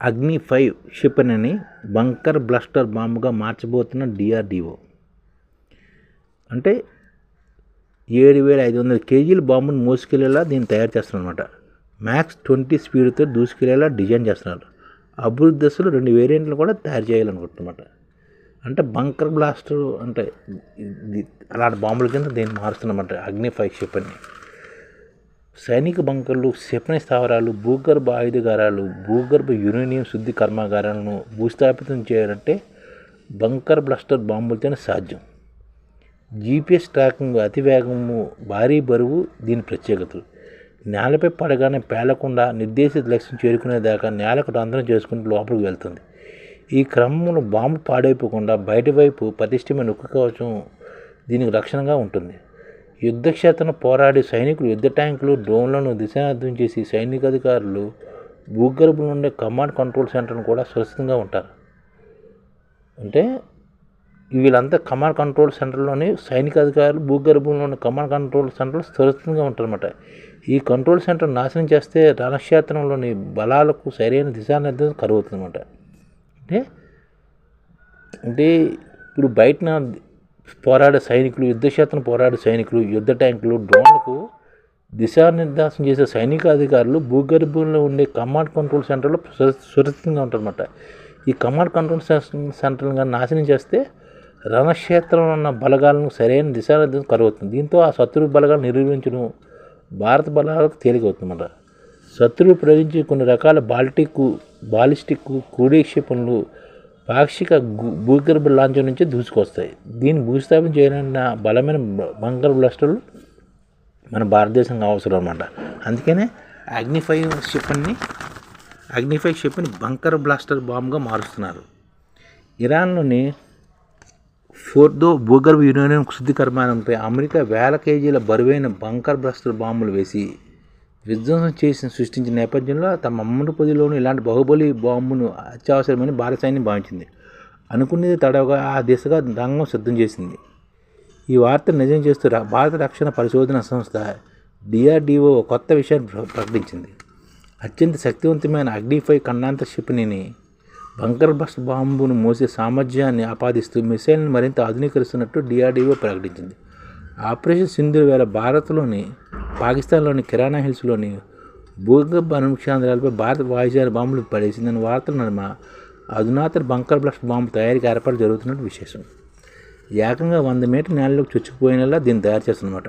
అగ్ని ఫైవ్ క్షిపణిని bunker blaster బాంబుగా మార్చబోతున్న డిఆర్డిఓ. అంటే ఏడు వేల ఐదు వందల కేజీల బాంబును మోసుకెళ్ళేలా దీన్ని తయారు చేస్తున్నమాట మ్యాక్స్ ట్వంటీ స్పీడ్తో దూసుకెళ్ళేలా డిజైన్ చేస్తున్నారు. అభివృద్ధి దశలో రెండు వేరియంట్లు కూడా తయారు చేయాలనుకుంటున్నమాట. అంటే బంకర్ బ్లాస్టర్ అంటే అలాంటి బాంబుల కింద దీన్ని మారుస్తున్నమాట అగ్ని ఫైవ్ క్షిపణి సైనిక బంకర్లు క్షిపణి స్థావరాలు భూగర్భ ఆయుధగారాలు భూగర్భ యురేనియం శుద్ధి కర్మాగారాలను భూస్థాపితం చేయాలంటే బంకర్ బ్లాస్టర్ బాంబులతోనే సాధ్యం. జీపీఎస్ ట్రాకింగ్ అతివేగము భారీ బరువు దీని ప్రత్యేకతలు. నేలపై పడగానే పేలకుండా నిర్దేశిత లక్ష్యం చేరుకునేదాకా నేలకు రంధ్రం చేసుకుంటూ లోపలికి వెళ్తుంది. ఈ క్రమంలో బాంబు పాడైపోకుండా బయటవైపు పటిష్టమైన ఉక్కు కవచం దీనికి రక్షణగా ఉంటుంది. యుద్ధక్షేత్రను పోరాడి సైనికులు యుద్ధ ట్యాంకులు డ్రోన్లను దిశానార్థం చేసి సైనిక అధికారులు భూగర్భంలో ఉండే కమాండ్ కంట్రోల్ సెంటర్ను కూడా సురక్షితంగా ఉంటారు. అంటే వీళ్ళంతా కమాండ్ కంట్రోల్ సెంటర్లోని సైనిక అధికారులు భూగర్భంలో ఉన్న కమాండ్ కంట్రోల్ సెంటర్లు సురక్షితంగా ఉంటారన్నమాట. ఈ కంట్రోల్ సెంటర్ నాశనం చేస్తే రణక్షేత్రంలోని బలాలకు సరైన దిశానిర్దేశం కరువుతుందన్నమాట అంటే అంటే ఇప్పుడు బయటన పోరాడే సైనికులు యుద్ధక్షేత్రం పోరాడే సైనికులు యుద్ధ ట్యాంకులు డ్రోన్లకు దిశానిర్దేశం చేసే సైనిక అధికారులు భూగర్భంలో ఉండే కమాండ్ కంట్రోల్ సెంటర్లో సురక్షితంగా ఉంటారన్నమాట. ఈ కమాండ్ కంట్రోల్ సెంటర్గా నాశనం చేస్తే రణక్షేత్రంలో ఉన్న బలగాలను సరైన దిశానిర్దేశం కరువుతుంది దీంతో ఆ శత్రు బలగాలు నిర్వహించడం భారత బలాలకు తేలికవుతుందన్నమాట. శత్రువులు ప్రయోగించే కొన్ని రకాల బాల్టిక్ బాలిస్టిక్ క్రూడీ క్షిపణులు పాక్షిక భూగర్భ లాంఛం నుంచి దూసుకొస్తాయి. దీన్ని భూస్థాపన చేయాలన్న బలమైన బంకర్ బ్లాస్టర్లు మన భారతదేశంగా అవసరం అన్నమాట. అందుకనే అగ్నిఫై షిప్ని అగ్నిఫై షిప్ని బంకర్ బ్లాస్టర్ బాంబుగా మారుస్తున్నారు. ఇరాన్లోని ఫోర్దో భూగర్భ యురేనియం శుద్ధి కర్మానంపై అమెరికా వేల కేజీల బరువైన బంకర్ బ్లాస్టర్ బాంబులు వేసి విధ్వంసం చేసి సృష్టించిన నేపథ్యంలో తమ అమ్మడి పొదిలోనూ ఇలాంటి బాహుబలి బాంబును అత్యవసరమని భారత సైన్యం భావించింది. అనుకునేది తడవగా ఆ దిశగా రంగం సిద్ధం చేసింది. ఈ వార్త నిజం చేస్తూ భారత రక్షణ పరిశోధన సంస్థ డిఆర్డిఓ కొత్త విషయాన్ని ప్రకటించింది. అత్యంత శక్తివంతమైన అగ్నిఫై ఖండాంతర క్షిపణిని బంకర్ బస్ బాంబును మోసే సామర్థ్యాన్ని ఆపాదిస్తూ మిసైల్ని మరింత ఆధునీకరిస్తున్నట్టు డిఆర్డీఓ ప్రకటించింది. ఆపరేషన్ సింధు వేళ భారత్లోని పాకిస్తాన్లోని కిరాణా హిల్స్లోని భూగర్భ అనుక్షాంధ్రాలపై భారత వాయుసేన బాంబులు పడేసిందని వార్తలు నడుమ అధునాతన బంకర్ బ్లాస్ట్ బాంబు తయారీకి ఏర్పాటు జరుగుతున్నట్టు విశేషం. ఏకంగా వంద మీటర్ నేలలోకి చొచ్చుకుపోయినలా దీన్ని తయారు చేస్తున్నమాట.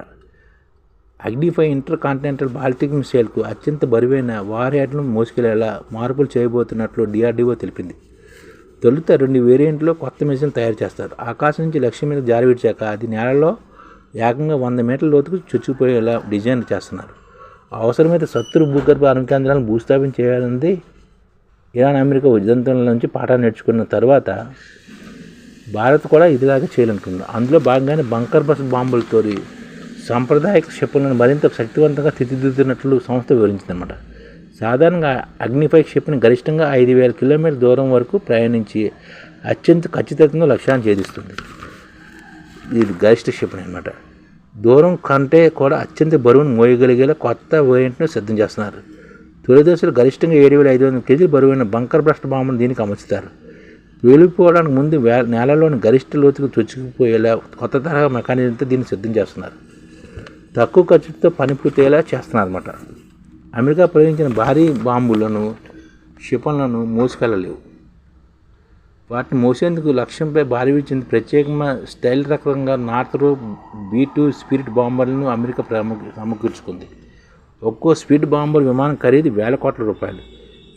అగ్నిఫై ఇంటర్ కాంటినెంటల్ బాల్టిక్ మిసైల్కు అత్యంత బరువైన వార్యాట్లను మోసుకెళ్ళేలా మార్పులు చేయబోతున్నట్లు డిఆర్డీఓ తెలిపింది. తొలుత రెండు వేరియంట్లో కొత్త మిషన్ తయారు చేస్తారు. ఆకాశం నుంచి లక్ష్యం మీద జారి విడిచాక అది నేలలో ఏకంగా వంద మీటర్ల లోతుకు చొచ్చుకుపోయేలా డిజైన్ చేస్తున్నారు. అవసరమైతే శత్రు భూగర్భ అనుకేంద్రాలను భూస్థాపన చేయాలన్నది ఇరాన్ అమెరికా ఉద్యంతుల నుంచి పాఠాలు నేర్చుకున్న తర్వాత భారత్ కూడా ఇదిలాగా చేయాలనుకుంది. అందులో భాగంగానే బంకర్ బస్ బాంబులతో సాంప్రదాయక క్షిపణులను మరింత శక్తివంతంగా తీర్చిదిద్దుతున్నట్లు సంస్థ వివరించిందన్నమాట. సాధారణంగా అగ్నిఫై క్షిపణి గరిష్టంగా ఐదు వేల కిలోమీటర్ల దూరం వరకు ప్రయాణించి అత్యంత ఖచ్చితంగా లక్ష్యాన్ని ఛేదిస్తుంది ఇది గరిష్ట క్షిపణి అనమాట దూరం కంటే కూడా అత్యంత బరువును మోయగలిగేలా కొత్త వేరియంట్ను సిద్ధం చేస్తున్నారు. తొలి దశలో గరిష్టంగా ఏడు వేల ఐదు వందల కేజీలు బరువైన బంకర్ భ్రష్ట బాంబును దీనికి అమర్చుతారు. వెళ్ళిపోవడానికి ముందు నేలలోని గరిష్ట లోతుకు చొచ్చుకుపోయేలా కొత్త తరహా మెకానిజంతో దీన్ని సిద్ధం చేస్తున్నారు. తక్కువ ఖర్చుతో పని పూర్తయ్యేలా చేస్తున్నారు అనమాట అమెరికా ప్రయోగించిన భారీ బాంబులను క్షిపణులను మోసుకెళ్ళలేవు. వాటిని మోసేందుకు లక్ష్యంపై భారీ చెంది ప్రత్యేకమైన స్టైల్ రకంగా నార్త్ బీ టూ స్పిరిట్ బాంబర్లను అమెరికా సమకూర్చుకుంది. ఒక్కో స్పీడ్ బాంబర్ విమానం ఖరీదు వేల కోట్ల రూపాయలు.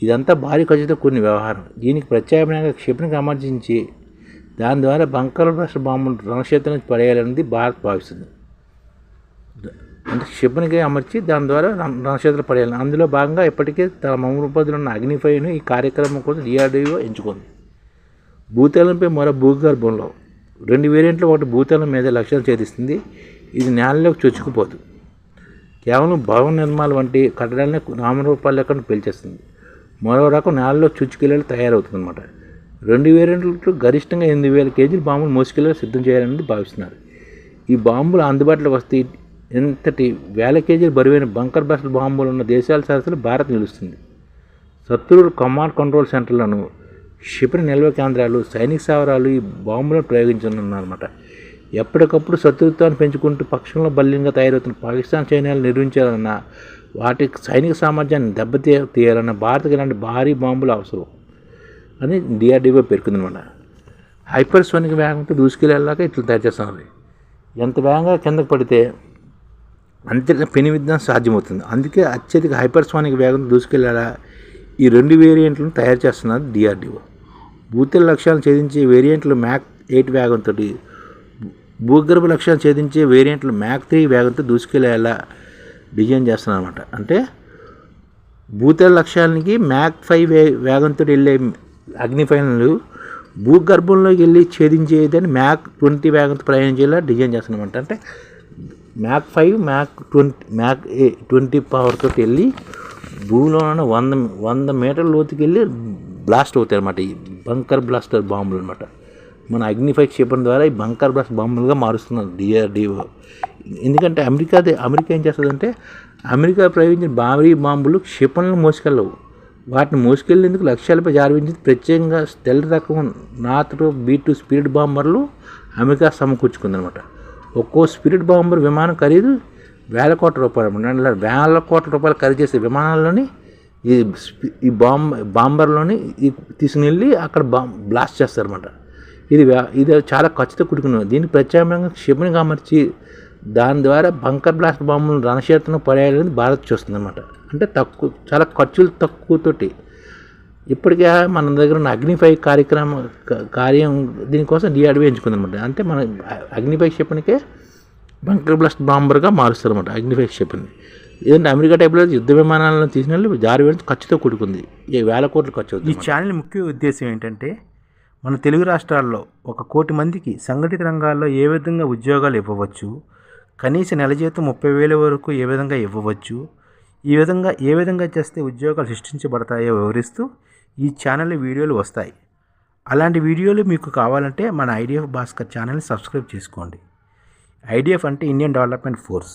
ఇదంతా భారీ ఖర్చుతో కూడిన వ్యవహారం. దీనికి ప్రత్యామ్నాయంగా క్షిపణికి అమర్చించి దాని ద్వారా బంకర్ బ్లాస్ట్ బాంబును రణక్షేత్రం పడేయాలన్నది భారత్ భావిస్తుంది. అంటే క్షిపణికి అమర్చి దాని ద్వారా రణక్షేత్రం పడేయాలి. అందులో భాగంగా ఇప్పటికే తన మమరూపదిలో ఉన్న అగ్నిఫైను ఈ కార్యక్రమం కోసం డిఆర్డీఓ ఎంచుకుంది. భూతలంపై మరో భూగర్భంలో రెండు వేరియంట్లు ఒకటి భూతలం మీద లక్ష్యాలు ఛేదిస్తుంది. ఇది నేలలోకి చొచ్చుకుపోదు. కేవలం భవన నిర్మాణాలు వంటి కట్టడాలని నామరూపాలు లేకుండా పేల్చేస్తుంది. మరో రకం నేలలో చుచ్చుకెళ్ళి తయారవుతుంది అనమాట రెండు వేరియంట్లు గరిష్టంగా ఎనిమిది వేల కేజీల బాంబులు మోసుకెళ్ళి సిద్ధం చేయాలని భావిస్తున్నారు. ఈ బాంబులు అందుబాటులోకి వస్తే ఎంతటి వేల కేజీల బరువైన బంకర్ బ్లాస్ట్ బాంబులు ఉన్న దేశాల సరస్సులు భారత్ నిలుస్తుంది. శత్రువులు కమాండ్ కంట్రోల్ సెంటర్లను క్షిపణి నిల్వ కేంద్రాలు సైనిక స్థావరాలు ఈ బాంబులను ప్రయోగించనున్నారన్నమాట. ఎప్పటికప్పుడు శత్రుత్వాన్ని పెంచుకుంటూ పక్షంలో బల్యంగా తయారవుతున్న పాకిస్తాన్ సైన్యాలు నిర్మించాలన్న వాటి సైనిక సామర్థ్యాన్ని దెబ్బతీ తీయాలన్న భారత్కి ఇలాంటి భారీ బాంబులు అవసరం అని డిఆర్డీఓ పేర్కొందనమాట హైపర్సోనిక్ వేగంతో దూసుకెళ్ళేలాగా ఇట్లా తయారు చేస్తున్నారు. ఎంత వేగంగా కిందకు పడితే అంతే పెను విధానం సాధ్యమవుతుంది. అందుకే అత్యధిక హైపర్సోనిక్ వేగంతో దూసుకెళ్ళేలా ఈ రెండు వేరియంట్లను తయారు చేస్తున్నారు డిఆర్డీఓ భూతల లక్ష్యాలను ఛేదించే వేరియంట్లు మ్యాక్ ఎయిట్ వేగంతో భూగర్భ లక్ష్యాలను ఛేదించే వేరియంట్లు మ్యాక్ త్రీ వేగంతో దూసుకెళ్ళేలా డిజైన్ చేస్తున్నారు అనమాట అంటే భూతల లక్ష్యాలకి మ్యాక్ ఫైవ్ వే వేగంతో వెళ్ళే అగ్నిఫైన్లు భూగర్భంలోకి వెళ్ళి ఛేదించేదని మ్యాక్ ట్వంటీ వేగంతో ప్రయాణించేలా డిజైన్ చేస్తున్నామంట అంటే Mach five Mach twenty Mach A twenty పవర్తో వెళ్ళి భూమిలో ఉన్న వంద వంద మీటర్ల లోతుకి వెళ్ళి బ్లాస్ట్ అవుతాయి అనమాట ఈ బంకర్ బ్లాస్టర్ బాంబులు అనమాట మన అగ్నిఫై క్షేపణ ద్వారా ఈ బంకర్ బ్లాస్ట్ బాంబులుగా మారుస్తున్నారు డిఆర్డిఓ ఎందుకంటే అమెరికా అమెరికా ఏం చేస్తుందంటే అమెరికా ప్రయోగించిన భారీ బాంబులు క్షిపణులు మోసుకెళ్ళవు. వాటిని మోసుకెళ్ళేందుకు లక్ష్యాలపై జారవించింది ప్రత్యేకంగా తెల్ల రకం నాతో బీ టూ స్పిరిట్ బాంబర్లు అమెరికా సమకూర్చుకుందనమాట ఒక్కో స్పిరిట్ బాంబర్ విమానం ఖరీదు వేల కోట్ల రూపాయలు అనమాట వేల కోట్ల రూపాయలు ఖరీదు చేసే విమానాల్లోని ఈ ఈ బాంబ్ బాంబర్లోని ఈ తీసుకుని వెళ్ళి అక్కడ బాంబ్ బ్లాస్ట్ చేస్తారన్నమాట. ఇది ఇది చాలా ఖర్చుతో కూడుకున్నది దీన్ని ప్రత్యామ్నాయంగా క్షిపణిగా అమర్చి దాని ద్వారా బంకర్ బ్లాస్ట్ బాంబులను రణక్షేత్రంలో పడేయాలని భారత్ చూస్తుందన్నమాట. అంటే తక్కువ చాలా ఖర్చులు తక్కువతోటి. ఇప్పటికే మన దగ్గర ఉన్న అగ్నిఫై కార్యక్రమం క- కార్యం దీనికోసం డిఆర్డీఓ ఎంచుకుందనమాట అంటే మన అగ్నిఫై క్షిపణికే బంకర్ బ్లాస్ట్ బాంబర్గా మారుస్తారన్నమాట అగ్నిఫై క్షిపణి. ఏదంటే అమెరికా టైప్లో యుద్ధ విమానాలను తీసుకెళ్ళి జారి వేయడం ఖర్చుతో కూడుకుంది. ఈ వేల కోట్లు ఖర్చు ఈ ఛానల్ ముఖ్య ఉద్దేశం ఏంటంటే మన తెలుగు రాష్ట్రాల్లో ఒక కోటి మందికి సంఘటిత రంగాల్లో ఏ విధంగా ఉద్యోగాలు ఇవ్వవచ్చు కనీస నెల జీతం ముప్పై వేల వరకు ఏ విధంగా ఇవ్వవచ్చు ఈ విధంగా ఏ విధంగా చేస్తే ఉద్యోగాలు సృష్టించబడతాయో వివరిస్తూ ఈ ఛానల్ వీడియోలు వస్తాయి. అలాంటి వీడియోలు మీకు కావాలంటే మన ఐడిఎఫ్ భాస్కర్ ఛానల్ని సబ్స్క్రైబ్ చేసుకోండి. ఐడిఎఫ్ అంటే ఇండియన్ డెవలప్మెంట్ ఫోర్స్.